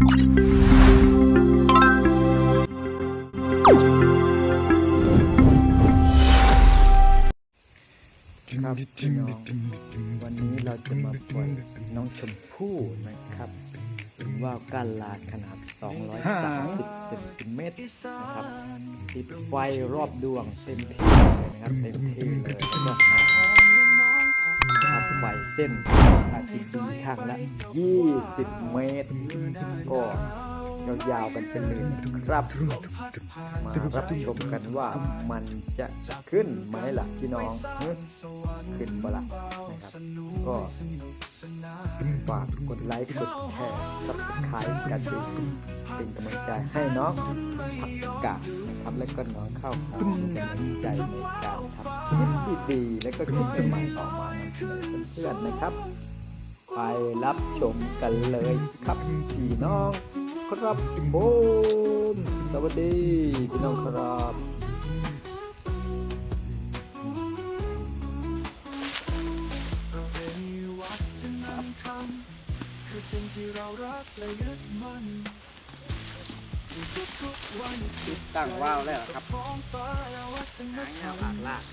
ครับพี่น้องวันนี้เราจะมาปล่อยน้องชมพู่นะครับเป็นว่าวก้านลาขนาด 230เซนติเมตรนะครับติดไฟรอบดวงเต็มที่เลยนะครับเต็มที่เลยแล้วก็หาง ไฟเส้นอาทิตย์ข้างละ 20 เมตร ก็ ยาวๆกันเป็นเลยนครับ มารับชมกันว่ามันจะขึ้นไหมล่ะพี่น้องขึ้นบ่ล่ะนะครับก็ฝากกดไลค์กดแชร์สับสไครต์กันด้วยเป็นกำลังใจให้น้องผักกาดนะครับและก็น้องเข้าเป็นกำลังใจในการทำคลิปดีๆและก็คลิปใหม่ๆออกมานำเสนอเพื่อนๆนะครับ ไปรับชมกันเลยครับพี่น้อง ครับผมสวัสดีพี่น้องครับตั้งว่าวแล้วครับหางยาวหลากลาก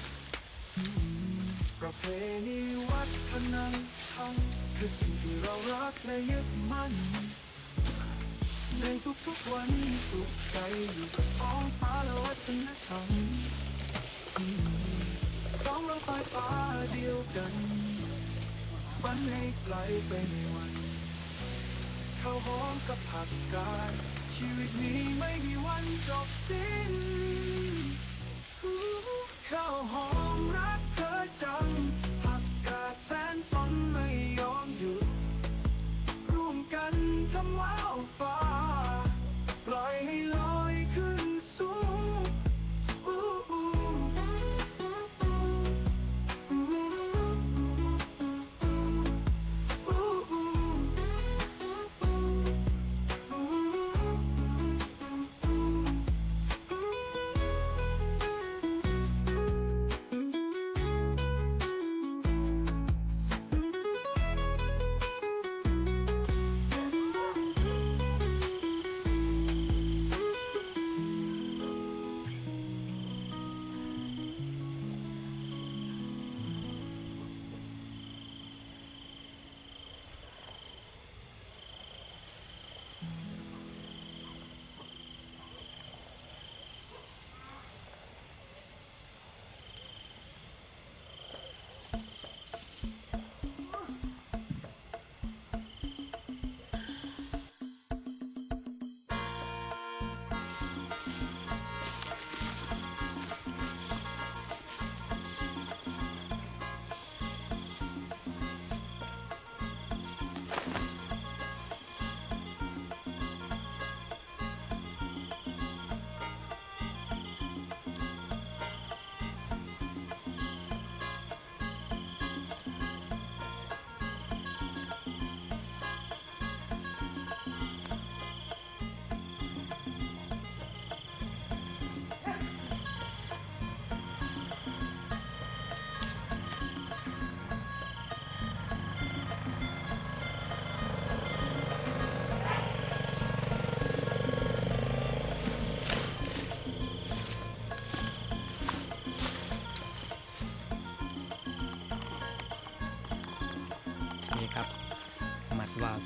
ประเพณีวัฒนธรรมคือสิ่งที่เรารักและยึดมั่น ในทุกๆวันสุขใจอยู่กับท้องฟ้าและวัฒนธรรมสองเราปลายฟ้าเดียวกันฝันให้ไกลไปในวันข้าวหอมกับผักกาดชีวิตนี้ไม่มีวันจบสิ้น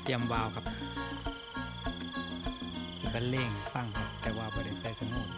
เตรียมวาวครับ สิเป็นเล่งฟังครับ แต่ว่าบริใส่สนุก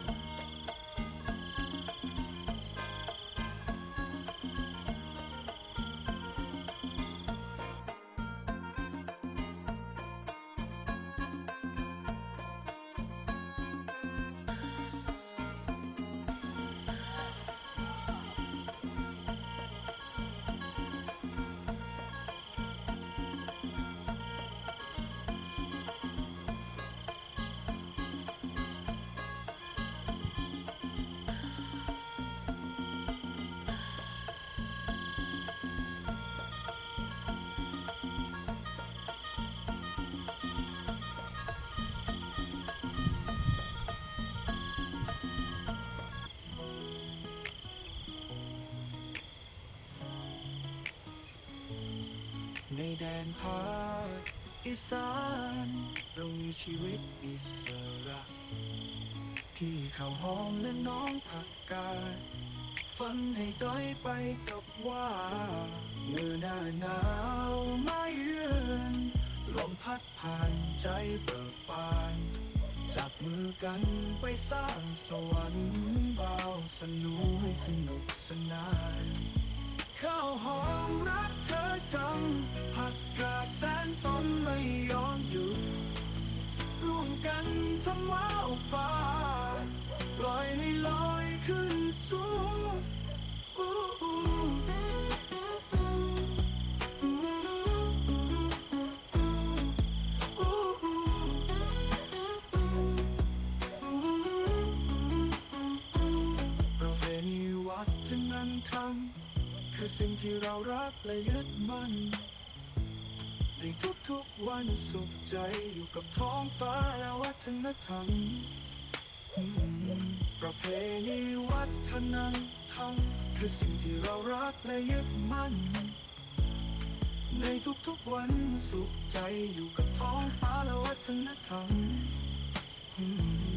ในแดนภาคอีสานเรามีชีวิตอิสระพี่ข้าวหอมและน้องผักกาดฝันให้ต้อยไปกับว่าเมื่อหน้าหนาวม่เยือนลมพัดผ่านใจเบิกบานจับมือกันไปสร้างสวรรค์เบาสนุกให้สนุกสนานข้าวหอมรักเธอจัง สนไม่ยอมหยุดร่วมกันทำว้าวฟ้าปล่อยให้ลอยขึ้นสูงอู้อู้อู้ประเพณีวัฒนธรรมคือสิ่งที่เรารักและยึดมั่น ในทุกๆวันสุขใจอยู่กับท้องฟ้าและวัฒนธรรม ประเพณีวัฒนธรรมคือสิ่งที่เรารักและยึดมั่น ในทุกๆวันสุขใจอยู่กับท้องฟ้าและวัฒนธรรมอื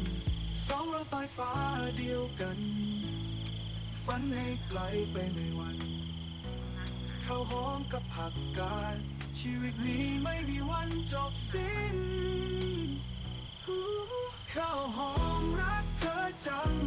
มสองเราใต้ฟ้าเดียวกัน ฝันให้ไกลไปในวันข้าวหอมกับผักกาด ชีวิตนี้ไม่มีวันจบสิ้นข้าหอมรักเธอจัง